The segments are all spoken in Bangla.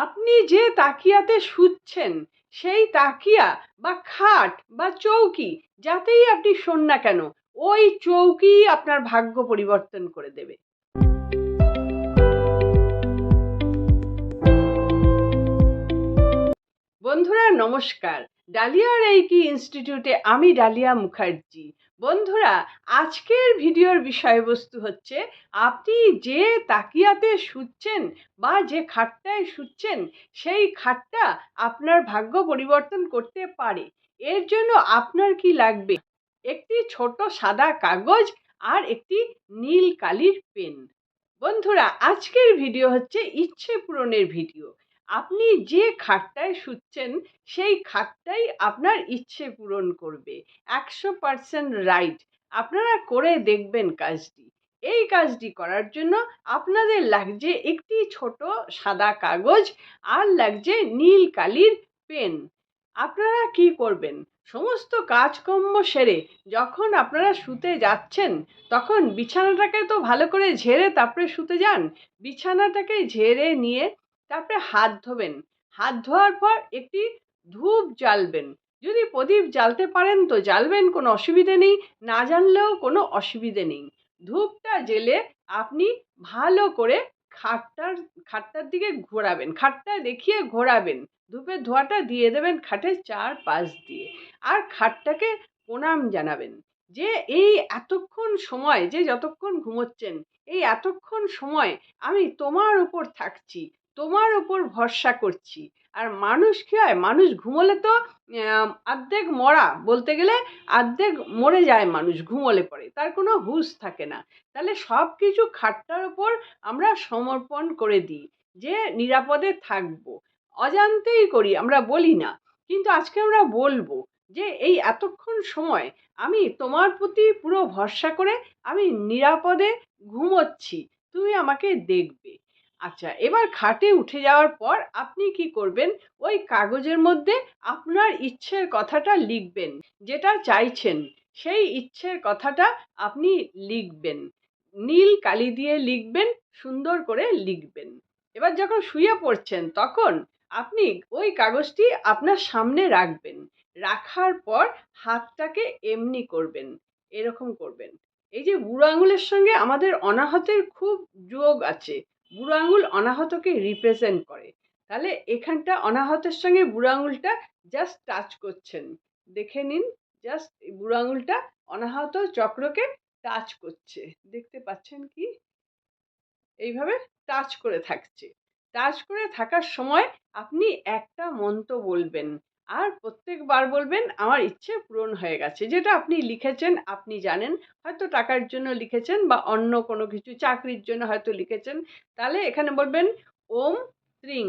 আপনি যে তাকিয়াতে শুচ্ছেন, সেই তাকিয়া বা খাট বা চৌকি, যাতেই আপনি শোন না কেন, ওই চৌকি আপনার ভাগ্য পরিবর্তন করে দেবে। বন্ধুরা, নমস্কার। ডালিয়া রেইকি ইনস্টিটিউটে আমি ডালিয়া মুখার্জি। বন্ধুরা, আজকের ভিডিওর বিষয়বস্তু হচ্ছে, আপনি যে তাকিয়াতে শুচ্ছেন বা যে খাটটায় শুচ্ছেন, সেই খাটটা আপনার ভাগ্য পরিবর্তন করতে পারে। এর জন্য আপনার কি লাগবে? একটি ছোট সাদা কাগজ আর একটি নীল কালির পেন। বন্ধুরা, আজকের ভিডিও হচ্ছে ইচ্ছে পূরণের ভিডিও। আপনি যে খাটটায় শুচ্ছেন, সেই খাটটাই আপনার ইচ্ছে পূরণ করবে। একশো পারসেন্ট রাইট। আপনারা করে দেখবেন কাজটি। এই কাজটি করার জন্য আপনাদের লাগছে একটি ছোট সাদা কাগজ আর লাগছে নীল কালির পেন। আপনারা কি করবেন? সমস্ত কাজকর্ম সেরে যখন আপনারা শুতে যাচ্ছেন, তখন বিছানাটাকে তো ভালো করে ঝেড়ে তারপরে শুতে যান। বিছানাটাকে ঝেড়ে নিয়ে তারপরে হাত ধোবেন। হাত ধোয়ার পর একটি ধূপ জ্বালবেন। যদি প্রদীপ জ্বালতে পারেন তো জ্বালবেন, কোনো অসুবিধে নেই। না জানলেও কোনো অসুবিধে নেই। ধূপটা জেলে আপনি ভালো করে খাটটার খাটটার দিকে ঘোরাবেন। খাটটা দেখিয়ে ঘোরাবেন। ধূপের ধোঁয়াটা দিয়ে দেবেন খাটের চার পাশ দিয়ে। আর খাটটাকে প্রণাম জানাবেন যে এই এতক্ষণ সময়, যে যতক্ষণ ঘুমোচ্ছেন, এই এতক্ষণ সময় আমি তোমার উপর থাকছি। তোমার ওপর ভরসা করছি। আর মানুষ কী হয়? মানুষ ঘুমোলে তো অর্ধেক মরা। বলতে গেলে অর্ধেক মরে যায় মানুষ, ঘুমোলে পরে। তার কোনো হুঁশ থাকে না। তাহলে সব কিছু খাটটার ওপর আমরা সমর্পণ করে দিই, যে নিরাপদে থাকব। অজান্তেই করি, আমরা বলি না। কিন্তু আজকে আমরা বলব যে এই এতক্ষণ সময় আমি তোমার প্রতি পুরো ভরসা করে আমি নিরাপদে ঘুমোচ্ছি। তুমি আমাকে দেখবে। আচ্ছা এবার খাটে উঠে যাওয়ার পর আপনি কি করবেন? ওই কাগজের মধ্যে আপনার ইচ্ছের কথাটা লিখবেন, যেটা চাইছেন। সেই ইচ্ছের কথাটা আপনি লিখবেন। নীল কালি দিয়ে লিখবেন, সুন্দর করে লিখবেন। এবার যখন শুয়ে পড়ছেন, তখন আপনি ওই কাগজটি আপনার সামনে রাখবেন। রাখার পর হাতটাকে এমনি করবেন, এরকম করবেন। এই যে বুড়ো আঙুলের সঙ্গে আমাদের অনাহতের খুব যোগ আছে। বুড়ো আঙুল অনাহতকে রিপ্রেজেন্ট করে। তাহলে এখানটা অনাহতের সঙ্গে বুড়ো আঙুলটা জাস্ট টাচ করছেন। দেখে নিন জাস্ট বুড়ো আঙুলটা অনাহত চক্রকে টাচ করছে। দেখতে পাচ্ছেন কি? এইভাবে টাচ করে থাকছে। টাচ করে থাকার সময় আপনি একটা মন্ত্র বলবেন। আর প্রত্যেকবার বলবেন, আমার ইচ্ছে পূরণ হয়ে গেছে। যেটা আপনি লিখেছেন, আপনি জানেন। হয়তো টাকার জন্য লিখেছেন বা অন্য কোনো কিছু, চাকরির জন্য হয়তো লিখেছেন। তাহলে এখানে বলবেন, ওম ত্রিং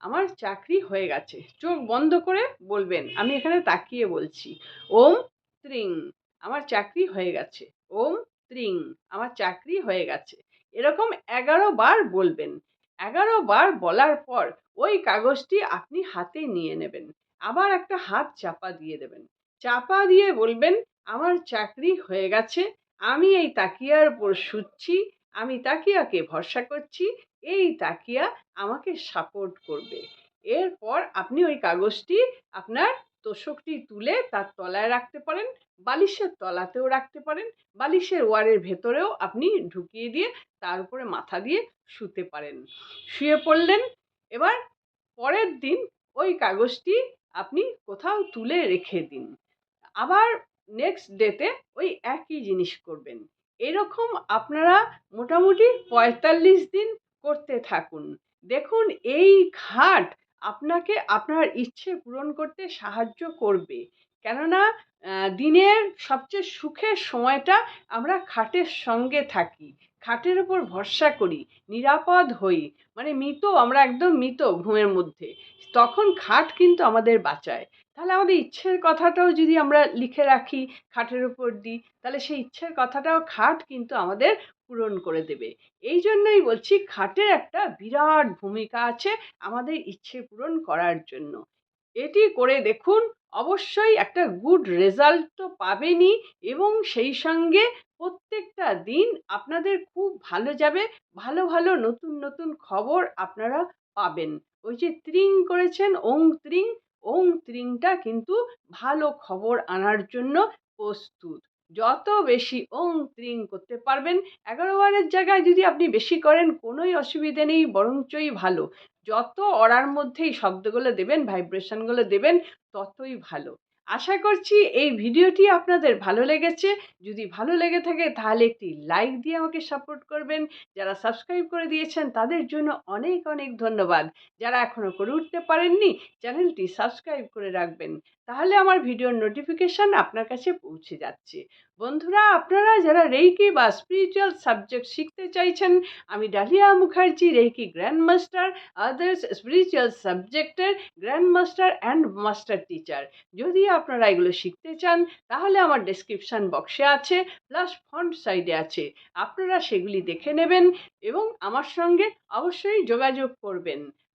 আমার চাকরি হয়ে গেছে। চোখ বন্ধ করে বলবেন, আমি এখানে তাকিয়ে বলছি, ওম ত্রিং আমার চাকরি হয়ে গেছে। ওম ত্রিং আমার চাকরি হয়ে গেছে। এরকম এগারো বার বলবেন। এগারো বার বলার পর ওই কাগজটি আপনি হাতে নিয়ে নেবেন। আবার একটা হাত চাপা দিয়ে দেবেন। চাপা দিয়ে বলবেন, আমার চাকরি হয়ে গেছে, আমি এই তাকিয়ার উপর শুচ্ছি, আমি তাকিয়াকে ভরসা করছি, এই তাকিয়া আমাকে সাপোর্ট করবে। এরপর আপনি ওই কাগজটি আপনার তোষকটি তুলে তার তলায় রাখতে পারেন, বালিশের তলাতেও রাখতে পারেন, বালিশের ওয়ারের ভেতরেও আপনি ঢুকিয়ে দিয়ে তার উপরে মাথা দিয়ে শুতে পারেন। শুয়ে পড়লেন। এবার পরের দিন ওই কাগজটি আপনি কোথাও তুলে রেখে দিন। আবার নেক্সট ডেতে ওই একই জিনিস করবেন। এরকম আপনারা মোটামুটি পঁয়তাল্লিশ দিন করতে থাকুন। দেখুন এই ঘাট আপনাকে আপনার ইচ্ছে পূরণ করতে সাহায্য করবে। কেননা দিনের সবচেয়ে সুখের সময়টা আমরা খাটের সঙ্গে থাকি। খাটের উপর ভরসা করি, নিরাপদ হই। মানে মৃত, আমরা একদম মৃত ঘুমের মধ্যে। তখন খাট কিন্তু আমাদের বাঁচায়। তাহলে আমাদের ইচ্ছের কথাটাও যদি আমরা লিখে রাখি, খাটের উপর দিই, তাহলে সেই ইচ্ছের কথাটাও খাট কিন্তু আমাদের পূরণ করে দেবে। এই জন্যই বলছি, খাটের একটা বিরাট ভূমিকা আছে আমাদের ইচ্ছে পূরণ করার জন্য। এটি করে দেখুন, অবশ্যই একটা গুড রেজাল্ট তো পাবেনই এবং সেই সঙ্গে প্রত্যেকটা দিন আপনাদের খুব ভালো যাবে। ভালো ভালো নতুন নতুন খবর আপনারা পাবেন। ওই যে ত্রিং করেছেন, ওং ত্রিং, ওং ত্রিংটা কিন্তু ভালো খবর আনার জন্য প্রস্তুত। যত বেশি ওং ত্রিং করতে পারবেন, এগারো বারের জায়গায় যদি আপনি বেশি করেন, কোনোই অসুবিধে নেই, বরঞ্চই ভালো। যত অড়ার মধ্যেই শব্দগুলো দেবেন, ভাইব্রেশনগুলো দেবেন, ততই ভালো। আশা করছি এই ভিডিওটি আপনাদের ভালো লেগেছে। যদি ভালো লেগে থাকে তাহলে একটি লাইক দিয়ে আমাকে সাপোর্ট করবেন। যারা সাবস্ক্রাইব করে দিয়েছেন তাদের জন্য অনেক অনেক ধন্যবাদ। যারা এখনও করে উঠতে পারেননি, চ্যানেলটি সাবস্ক্রাইব করে রাখবেন। তাহলে আমার ভিডিওর নোটিফিকেশান আপনার কাছে পৌঁছে যাচ্ছে। বন্ধুরা, আপনারা যারা রেইকি বা স্পিরিচুয়াল সাবজেক্ট শিখতে চাইছেন, আমি Dalia Mukherjee reiki grand master others spiritual সাবজেক্টের grand master and master teacher যদি আপনারা এগুলো শিখতে চান, তাহলে আমার ডেসক্রিপশান বক্সে আছে প্লাস ফ্রন্ট সাইডে আছে। আপনারা সেগুলি দেখে নেবেন এবং আমার সঙ্গে অবশ্যই যোগাযোগ করবেন।